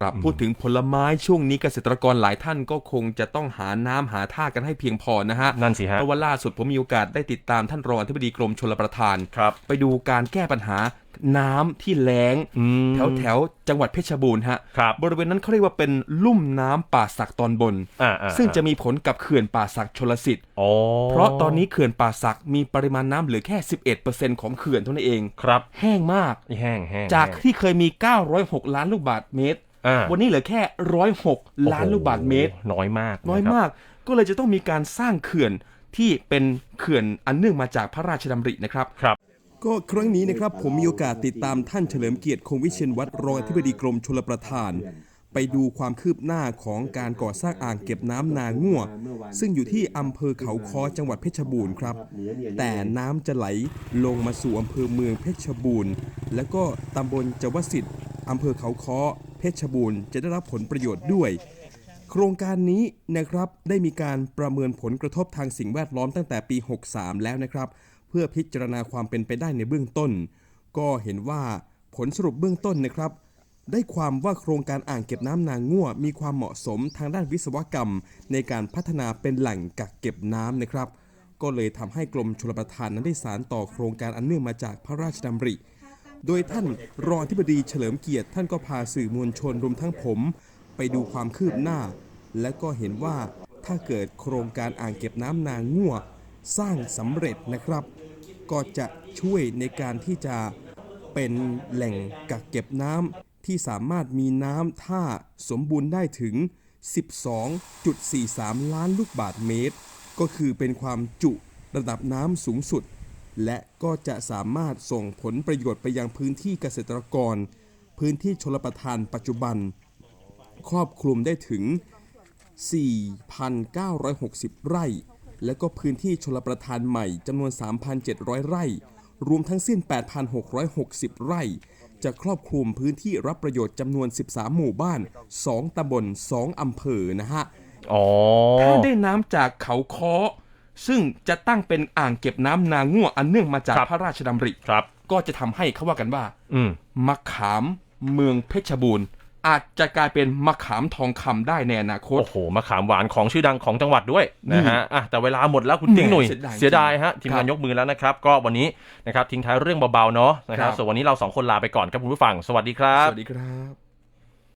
ครับพูดถึงผลไม้ช่วงนี้เกษตรกรหลายท่านก็คงจะต้องหาน้ำหาท่ากันให้เพียงพอนะฮะนั่นสิฮะเพราะว่าล่าสุดผมมีโอกาสได้ติดตามท่านรองอธิบดีกรมชลประทานครับไปดูการแก้ปัญหาน้ำที่แล้งอืมแถวแถวๆจังหวัดเพชรบูรณ์ฮะครับบริเวณนั้นเขาเรียกว่าเป็นลุ่มน้ำป่าสักตอนบนอ่าอ่าซึ่งจะมีผลกับเขื่อนป่าสักชลสิทธิ์อ๋อเพราะตอนนี้เขื่อนป่าสักมีปริมาณน้ำเหลือแค่ 11%ของเขื่อนเท่านั้นเองครับ แห้งมากนี่แห้งแห้งจากแห้งที่เคยมี 906 ล้านลูกบาศก์เมตรอ่า วันนี้เหลือแค่106ล้านลูกบาศก์เมตรโอ้โหน้อยมาก น้อยะครับมาก ก็เลยจะต้องมีการสร้างเขื่อนที่เป็นเขื่อนอันเนื่องมาจากพระราชดำรินะครับครับก็ครั้งนี้นะครับผมมีโอกาสติดตามท่านเฉลิมเกียรติคงวิเชียนวัตรรองอธิบดีกรมชลประทาน ไปดูความคืบหน้าของการก่อสร้างอ่างเก็บน้ำนาง่วซึ่งอยู่ที่อำเภอเขาคอจังหวัดเพชรบูรณ์ครับ แต่น้ำจะไหลลงมาสู่อำเภอเมืองเพชรบูรณ์ แล้วก็ตำบลจวสิทธิ์อำเภอเขาคอ เพชรบูรณ์จะได้รับผลประโยชน์ด้วย โครงการนี้นะครับได้มีการประเมินผลกระทบทางสิ่งแวดล้อมตั้งแต่ปี 63 แล้วนะครับ เพื่อพิจารณาความเป็นไปได้ในเบื้องต้น ก็เห็นว่าผลสรุปเบื้องต้นนะครับ ได้ความว่าโครงการอ่างเก็บน้ำนางง่วมีความเหมาะสมทางด้านวิศวกรรม ในการพัฒนาเป็นแหล่งกักเก็บน้ำนะครับ ก็เลยทำให้กรมชลประทานนั้นได้สารต่อโครงการอันเนื่องมาจากพระราชดำริ โดยท่านรองอธิบดีเฉลิมเกียรติ ท่านก็พาสื่อมวลชนรวมทั้งผม ไปดูความคืบหน้า และก็เห็นว่าถ้าเกิดโครงการอ่างเก็บน้ำนางง่วสร้างสำเร็จนะครับ ก็จะช่วยในการที่จะเป็นแหล่งกักเก็บน้ำที่สามารถมีน้ำท่าสมบูรณ์ได้ถึง 12.43 ล้านลูกบาทเมตร ก็คือเป็นความจุระดับน้ำสูงสุด และก็จะสามารถส่งผลประโยชน์ไปยังพื้นที่เกษตรกร พื้นที่ชลประทานปัจจุบัน ครอบคลุมได้ถึง 4,960 ไร่ และก็พื้นที่ชลประทานใหม่จำนวน 3,700 ไร่ รวมทั้งสิ้น 8,660 ไร่ จะครอบคลุมพื้นที่รับประโยชน์จำนวน 13 หมู่บ้าน 2ตำบล 2อำเภอนะฮะ อ๋อ ถ้าได้น้ำจากเขาค้อ ซึ่งจะตั้งเป็นอ่างเก็บน้ำนาง่วอันเนื่องมาจากครับพระราชดำริครับ ก็จะทำให้เขาว่ากันว่า อืมมะขามเมืองเพชรบูรณ์ อาจจะกลายเป็นมะขามทองคำได้ในอนาคตโอ้โหมะขามหวานของชื่อดังของจังหวัดด้วยนะฮะอะแต่เวลาหมดแล้วคุณติ๊งหนุ่ยเสียดายเสียดายฮะทีมครังานบยกมือแล้วนะครับ ก็วันนี้นะครับทิ้งท้ายเรื่องเบาๆเนาะนะครับครับส่วนวันนี้เราสองคนลาไปก่อนครับคุณผู้ฟัง สวัสดีครับสวัสดีครับ